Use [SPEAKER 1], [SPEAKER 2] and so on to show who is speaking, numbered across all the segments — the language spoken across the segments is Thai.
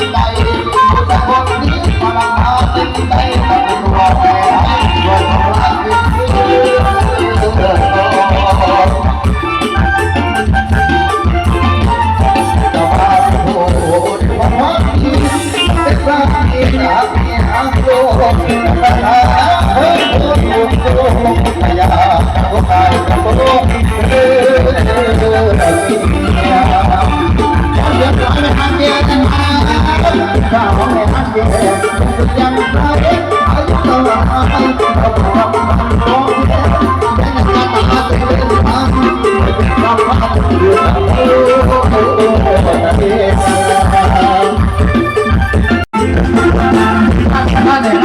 [SPEAKER 1] Thank you. 아, 네.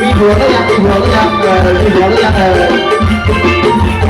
[SPEAKER 1] มีหัวก็ยังมีหัวก็ยังเออมีหั
[SPEAKER 2] วก็ยังเออ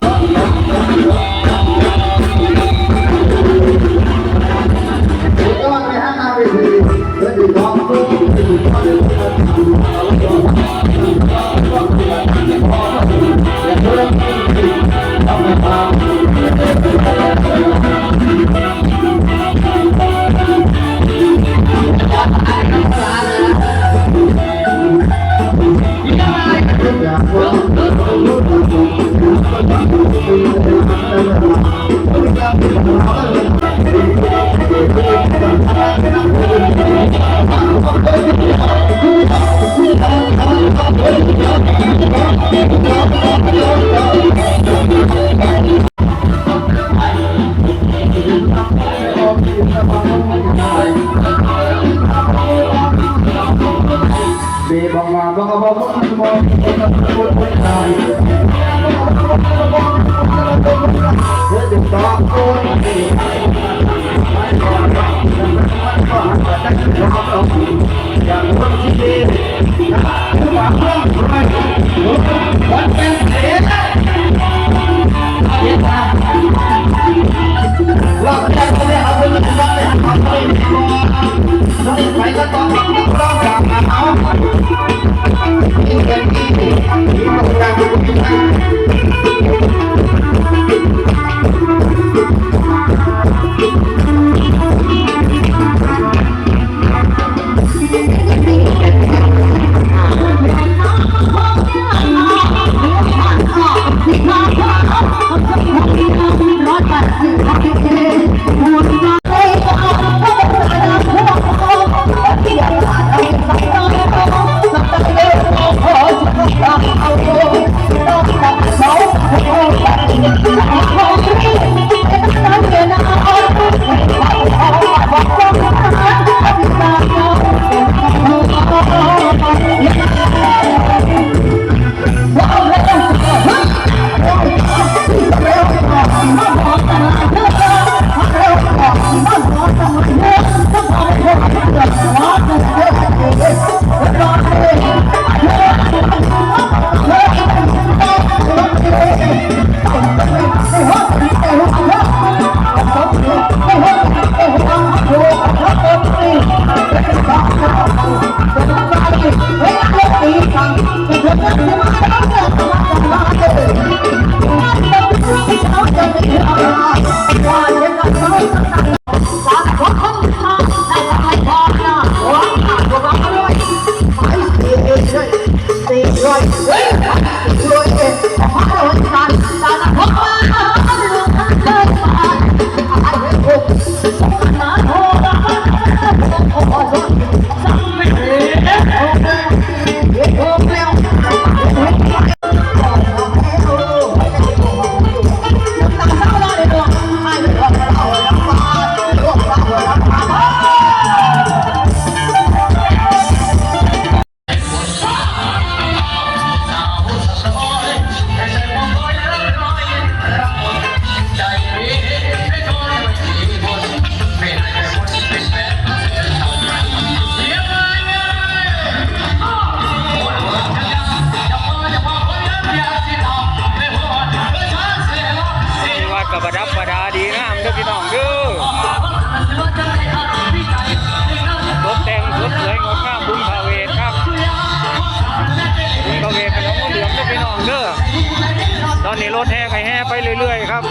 [SPEAKER 2] รถแห่ไแห่ไปเรื่อย ๆ ครับ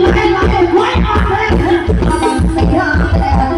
[SPEAKER 3] ไม่
[SPEAKER 4] ได้รับ
[SPEAKER 5] เด็
[SPEAKER 6] ก
[SPEAKER 4] ไว้ก่อนเลย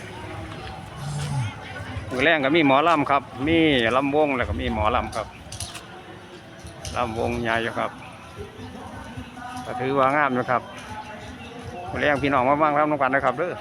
[SPEAKER 4] มือแรงก็มีหมอลำครับ มีลำวงแล้วก็มีหมอลำครับลำวงใหญ่อยู่ครับก็ถือว่างามนะครับมือแรงพี่น้องมาบ้างรับน้องกันนะครับเด้อ